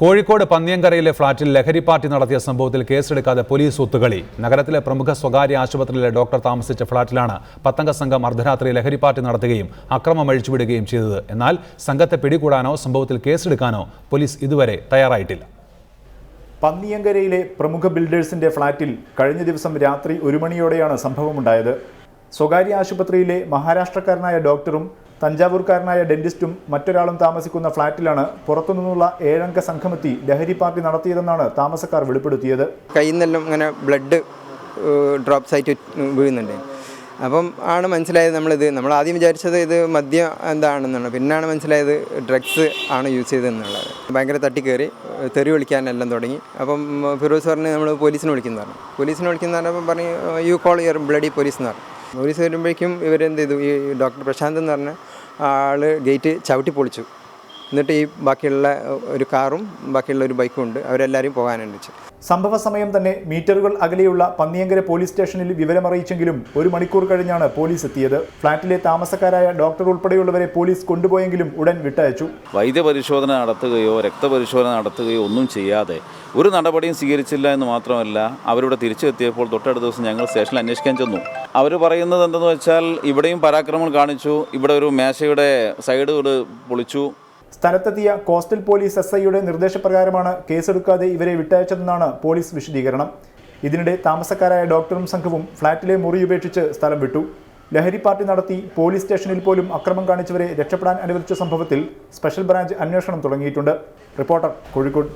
കോഴിക്കോട് പന്നിയങ്കരയിലെ ഫ്ളാറ്റിൽ ലഹരി പാർട്ടി നടത്തിയ സംഭവത്തിൽ കേസെടുക്കാതെ പോലീസ് ഒത്തുകളി. നഗരത്തിലെ പ്രമുഖ സ്വകാര്യ ആശുപത്രിയിലെ ഡോക്ടർ താമസിച്ച ഫ്ളാറ്റിലാണ് പത്തംഗ സംഘം അർദ്ധരാത്രി ലഹരി പാർട്ടി നടത്തുകയും അക്രമം അഴിച്ചുവിടുകയും ചെയ്തത്. എന്നാൽ സംഘത്തെ പിടികൂടാനോ സംഭവത്തിൽ കേസെടുക്കാനോ പോലീസ് ഇതുവരെ തയ്യാറായിട്ടില്ല. പന്നിയങ്കരയിലെ പ്രമുഖ ബിൽഡേഴ്സിന്റെ ഫ്ളാറ്റിൽ കഴിഞ്ഞ ദിവസം രാത്രി ഒരു മണിയോടെയാണ് സംഭവമുണ്ടായത്. സ്വകാര്യ ആശുപത്രിയിലെ മഹാരാഷ്ട്രക്കാരനായ ഡോക്ടറും തഞ്ചാവൂർക്കാരനായ ഡെന്റിസ്റ്റും മറ്റൊരാളും താമസിക്കുന്ന ഫ്ളാറ്റിലാണ് പുറത്തുനിന്നുള്ള ഏഴംഗ സംഘമെത്തി ലഹരി പാർട്ടി നടത്തിയതെന്നാണ് താമസക്കാർ വെളിപ്പെടുത്തിയത്. കയ്യിൽ നിന്നെല്ലാം ഇങ്ങനെ ബ്ലഡ് ഡ്രോപ്സ് ആയിട്ട് വീഴുന്നുണ്ട്. അപ്പം ആണ് മനസ്സിലായത് നമ്മളിത്. നമ്മൾ ആദ്യം വിചാരിച്ചത് ഇത് മദ്യം എന്താണെന്നാണ്. പിന്നാണ് മനസ്സിലായത് ഡ്രഗ്സ് ആണ് യൂസ് ചെയ്തതെന്നുള്ളത്. ഭയങ്കര തട്ടിക്കയറി തെറി വിളിക്കാനെല്ലാം തുടങ്ങി. അപ്പം ഫിറോസ് പറഞ്ഞ് നമ്മൾ പോലീസിനെ വിളിക്കുന്നതാണ് പോലീസിനെ വിളിക്കുന്നതാണ് അപ്പം പറഞ്ഞു you call your bloody police എന്ന് പറഞ്ഞു. പോലീസ് വരുമ്പോഴേക്കും ഇവരെന്ത് ചെയ്തു? ഈ ഡോക്ടർ പ്രശാന്ത് എന്ന് പറഞ്ഞ ആൾ ഗേറ്റ് ചവിട്ടി പൊളിച്ചു. എന്നിട്ട് ഈ ബാക്കിയുള്ള ഒരു കാറും ബാക്കിയുള്ള ഒരു ബൈക്കും ഉണ്ട്. അവരെല്ലാവരും പോകാനുണ്ട്. സംഭവ സമയം തന്നെ മീറ്ററുകൾ അകലെയുള്ള പന്നിയങ്കര പോലീസ് സ്റ്റേഷനിൽ വിവരമറിയിച്ചെങ്കിലും ഒരു മണിക്കൂർ കഴിഞ്ഞാണ് പോലീസ് എത്തിയത്. ഫ്ളാറ്റിലെ താമസക്കാരായ ഡോക്ടർ ഉൾപ്പെടെയുള്ളവരെ പോലീസ് കൊണ്ടുപോയെങ്കിലും ഉടൻ വിട്ടയച്ചു. വൈദ്യപരിശോധന നടത്തുകയോ രക്തപരിശോധന നടത്തുകയോ ഒന്നും ചെയ്യാതെ ഒരു നടപടിയും സ്വീകരിച്ചില്ല എന്ന് മാത്രമല്ല അവരിവിടെ തിരിച്ചെത്തിയപ്പോൾ തൊട്ടടുത്ത ദിവസം ഞങ്ങൾ സ്റ്റേഷനിൽ അന്വേഷിക്കാൻ ചെന്നു. അവർ പറയുന്നത് എന്തെന്ന് വെച്ചാൽ ഇവിടെയും പരാക്രമം കാണിച്ചു ഇവിടെ ഒരു മേശയുടെ സൈഡ് പൊളിച്ചു. സ്ഥലത്തെത്തിയ കോസ്റ്റൽ പോലീസ് എസ് ഐയുടെ നിർദ്ദേശപ്രകാരമാണ് കേസെടുക്കാതെ ഇവരെ വിട്ടയച്ചതെന്നാണ് പോലീസ് വിശദീകരണം. ഇതിനിടെ താമസക്കാരായ ഡോക്ടറും സംഘവും ഫ്ളാറ്റിലെ മുറി ഉപേക്ഷിച്ച് സ്ഥലം വിട്ടു. ലഹരി പാർട്ടി നടത്തി പോലീസ് സ്റ്റേഷനിൽ പോലും അക്രമം കാണിച്ചവരെ രക്ഷപ്പെടാൻ അനുവദിച്ച സംഭവത്തിൽ സ്പെഷ്യൽ ബ്രാഞ്ച് അന്വേഷണം തുടങ്ങിയിട്ടുണ്ട്. റിപ്പോർട്ടർ കോഴിക്കോട്.